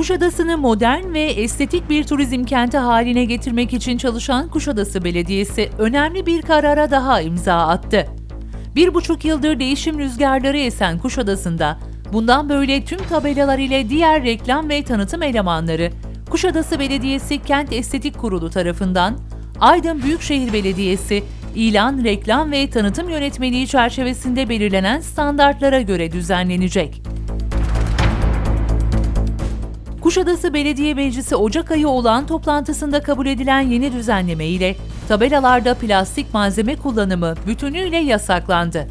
Kuşadası'nı modern ve estetik bir turizm kenti haline getirmek için çalışan Kuşadası Belediyesi önemli bir karara daha imza attı. Bir buçuk yıldır değişim rüzgarları esen Kuşadası'nda bundan böyle tüm tabelalar ile diğer reklam ve tanıtım elemanları Kuşadası Belediyesi Kent Estetik Kurulu tarafından Aydın Büyükşehir Belediyesi ilan, reklam ve tanıtım yönetmeliği çerçevesinde belirlenen standartlara göre düzenlenecek. Kuşadası Belediye Meclisi Ocak ayı olan toplantısında kabul edilen yeni düzenleme ile tabelalarda plastik malzeme kullanımı bütünüyle yasaklandı.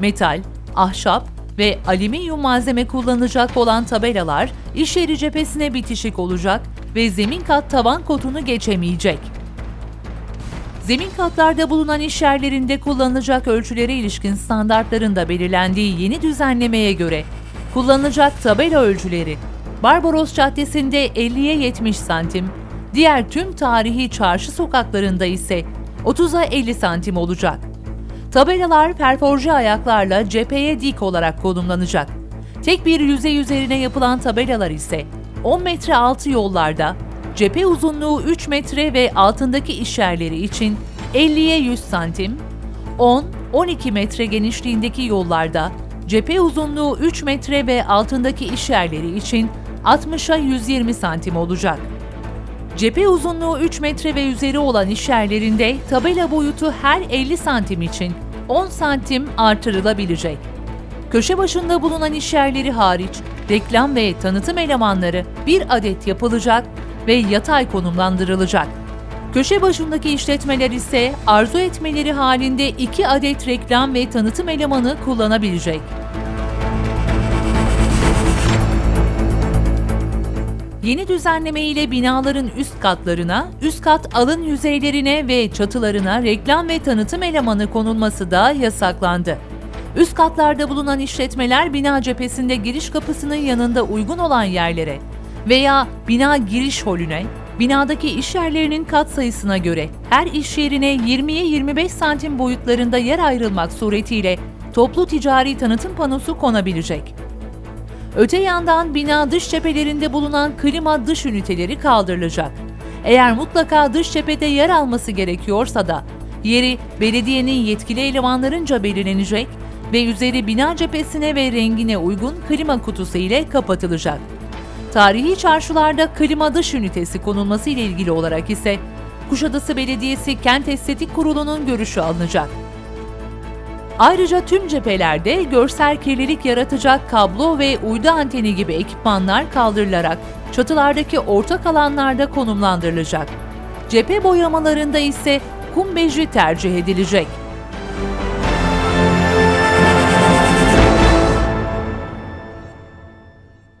Metal, ahşap ve alüminyum malzeme kullanılacak olan tabelalar iş yeri cephesine bitişik olacak ve zemin kat tavan kotunu geçemeyecek. Zemin katlarda bulunan iş yerlerinde kullanılacak ölçülere ilişkin standartların da belirlendiği yeni düzenlemeye göre kullanılacak tabela ölçüleri Barbaros Caddesi'nde 50'ye 70 santim, diğer tüm tarihi çarşı sokaklarında ise 30'a 50 santim olacak. Tabelalar perforje ayaklarla cepheye dik olarak konumlanacak. Tek bir yüzey üzerine yapılan tabelalar ise 10 metre altı yollarda, cephe uzunluğu 3 metre ve altındaki işyerleri için 50'ye 100 santim, 10-12 metre genişliğindeki yollarda, cephe uzunluğu 3 metre ve altındaki işyerleri için 60'a 120 santim olacak. Cephe uzunluğu 3 metre ve üzeri olan işyerlerinde tabela boyutu her 50 santim için 10 santim artırılabilecek. Köşe başında bulunan işyerleri hariç reklam ve tanıtım elemanları bir adet yapılacak ve yatay konumlandırılacak. Köşe başındaki işletmeler ise arzu etmeleri halinde 2 adet reklam ve tanıtım elemanı kullanabilecek. Yeni düzenleme ile binaların üst katlarına, üst kat alın yüzeylerine ve çatılarına reklam ve tanıtım elemanı konulması da yasaklandı. Üst katlarda bulunan işletmeler bina cephesinde giriş kapısının yanında uygun olan yerlere veya bina giriş holüne, binadaki iş yerlerinin kat sayısına göre her iş yerine 20'ye 25 santim boyutlarında yer ayrılmak suretiyle toplu ticari tanıtım panosu konabilecek. Öte yandan bina dış cephelerinde bulunan klima dış üniteleri kaldırılacak. Eğer mutlaka dış cephede yer alması gerekiyorsa da yeri belediyenin yetkili elemanlarınca belirlenecek ve üzeri bina cephesine ve rengine uygun klima kutusu ile kapatılacak. Tarihi çarşılarda klima dış ünitesi konulması ile ilgili olarak ise Kuşadası Belediyesi Kent Estetik Kurulu'nun görüşü alınacak. Ayrıca tüm cephelerde görsel kirlilik yaratacak kablo ve uydu anteni gibi ekipmanlar kaldırılarak çatılardaki ortak alanlarda konumlandırılacak. Cephe boyamalarında ise kum bejri tercih edilecek.